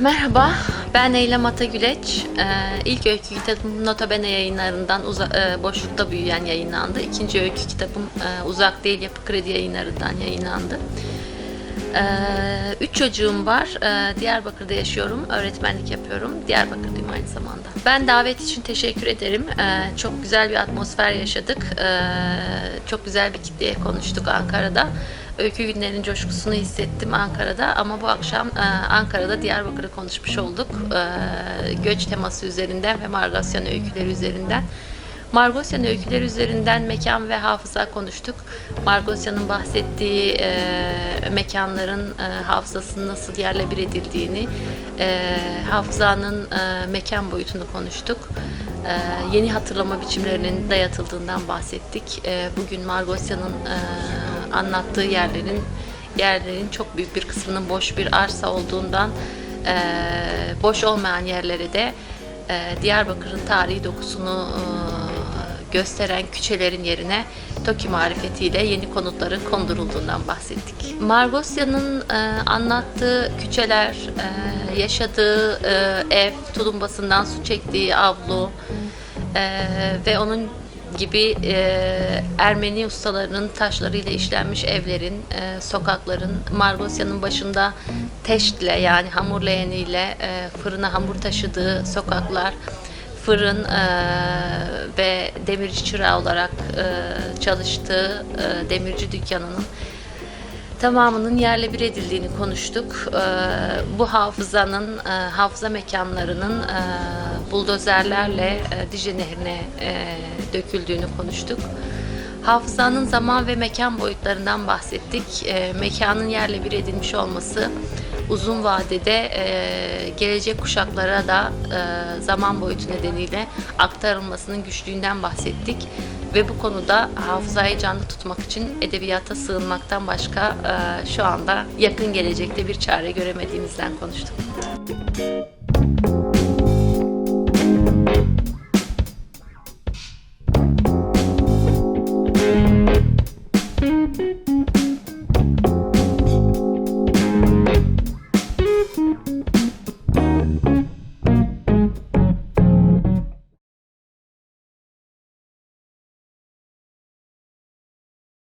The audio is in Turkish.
Merhaba, ben Eylem Atagüleç. Ee, ilk öykü kitabım Nota Bene yayınlarından uza- e, Boşlukta Büyüyen yayınlandı. İkinci öykü kitabım e, Uzak Değil Yapı Kredi yayınlarından yayınlandı. Ee, üç çocuğum var. Ee, Diyarbakır'da yaşıyorum. Öğretmenlik yapıyorum. Diyarbakır'dayım aynı zamanda. Ben davet için teşekkür ederim. Ee, çok güzel bir atmosfer yaşadık. Ee, çok güzel bir kitleye konuştuk Ankara'da. Öykü günlerinin coşkusunu hissettim Ankara'da ama bu akşam e, Ankara'da Diyarbakır'ı konuşmuş olduk. Ee, göç teması üzerinden ve Margasyan öyküleri üzerinden. Margosyan öyküleri üzerinden mekan ve hafıza konuştuk. Margosyan'ın bahsettiği e, mekanların e, hafızasının nasıl yerle bir edildiğini, e, hafızanın e, mekan boyutunu konuştuk. E, yeni hatırlama biçimlerinin dayatıldığından bahsettik. E, bugün Margosyan'ın e, anlattığı yerlerin yerlerin çok büyük bir kısmının boş bir arsa olduğundan e, boş olmayan yerlere de e, Diyarbakır'ın tarihi dokusunu e, gösteren küçelerin yerine TOKİ marifetiyle yeni konutların kondurulduğundan bahsettik. Margosya'nın e, anlattığı küçeler, e, yaşadığı e, ev, tulumbasından su çektiği avlu e, ve onun gibi e, Ermeni ustalarının taşlarıyla işlenmiş evlerin, e, sokakların, Margosya'nın başında teştle yani hamur leğeniyle e, fırına hamur taşıdığı sokaklar, fırın e, ve demirci çırağı olarak e, çalıştığı e, demirci dükkanının tamamının yerle bir edildiğini konuştuk. Ee, bu hafızanın, e, hafıza mekanlarının e, buldozerlerle e, Dicle Nehri'ne döküldüğünü konuştuk. Hafızanın zaman ve mekan boyutlarından bahsettik. Mekanın yerle bir edilmiş olması uzun vadede gelecek kuşaklara da zaman boyutu nedeniyle aktarılmasının güçlüğünden bahsettik ve bu konuda hafızayı canlı tutmak için edebiyata sığınmaktan başka e, şu anda yakın gelecekte bir çare göremediğimizden konuştuk.